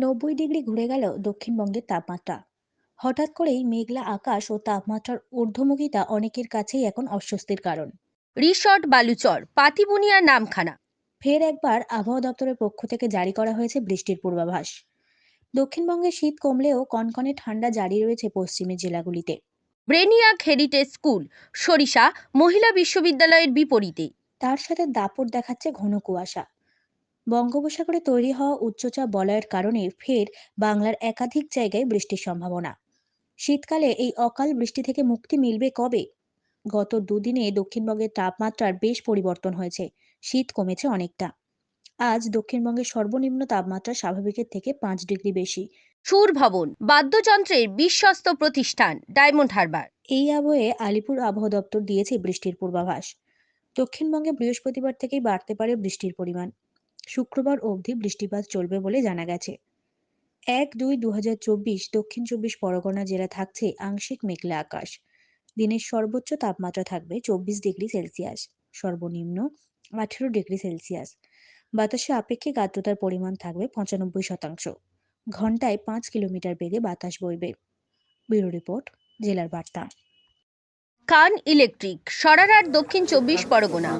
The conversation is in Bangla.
নব্বই ডিগ্রি ঘুরে গেল দক্ষিণবঙ্গের তাপমাত্রা। হঠাৎ করেই মেঘলা আকাশ ও তাপমাত্রার ঊর্ধ্বমুখিতা অনেকের কাছেই এখন অস্বস্তির কারণ। রিসর্ট বালুচর পাতিবুনিয়ার নামখানা। ফের একবার আবহাওয়া দপ্তরের পক্ষ থেকে জারি করা হয়েছে বৃষ্টির পূর্বাভাস। দক্ষিণবঙ্গে শীত কমলেও কনকনে ঠান্ডা জারি রয়েছে পশ্চিমের জেলাগুলিতে। ব্রেনিয়াক হেরিটেজ স্কুল, সরিষা, মহিলা বিশ্ববিদ্যালয়ের বিপরীতে। তার সাথে দাপট দেখাচ্ছে ঘন কুয়াশা। বঙ্গোপসাগরে তৈরি হওয়া উচ্চচাপ বলয়ের কারণে ফের বাংলার একাধিক জায়গায় বৃষ্টির সম্ভাবনা। শীতকালে এই অকাল বৃষ্টি থেকে মুক্তি মিলবে কবে? গত দুদিনে দক্ষিণবঙ্গের তাপমাত্রার বেশ পরিবর্তন হয়েছে শীত কমেছে অনেকটা। আজ দক্ষিণবঙ্গের সর্বনিম্ন তাপমাত্রা স্বাভাবিকের থেকে পাঁচ ডিগ্রি বেশি। সুর ভবন বাদ্যযন্ত্রের বিশ্বস্ত প্রতিষ্ঠান ডায়মন্ড হারবার। এই আবহে আলিপুর আবহাওয়া দপ্তর দিয়েছে বৃষ্টির পূর্বাভাস। দক্ষিণবঙ্গে বৃহস্পতিবার থেকেই বাড়তে পারে বৃষ্টির পরিমাণ। শুক্রবার অবধি বৃষ্টিপাত চলবে বলে জানা গেছে। এক দুই দু দক্ষিণ চব্বিশ পরগনা জেলা থাকছে আংশিক মেঘলা আকাশ। দিনের সর্বোচ্চ তাপমাত্রা থাকবে চব্বিশ ডিগ্রি সেলসিয়াস, সর্বনিম্ন আঠেরো ডিগ্রি সেলসিয়াস। বাতাসে আপেক্ষিক আর্দ্রতার পরিমাণ থাকবে পঁচানব্বই শতাংশ। ঘন্টায় পাঁচ কিলোমিটার বেগে বাতাস বইবে। ব্যুরো রিপোর্ট, জেলার বার্তা। কান ইলেকট্রিক সরারার দক্ষিণ চব্বিশ পরগনা।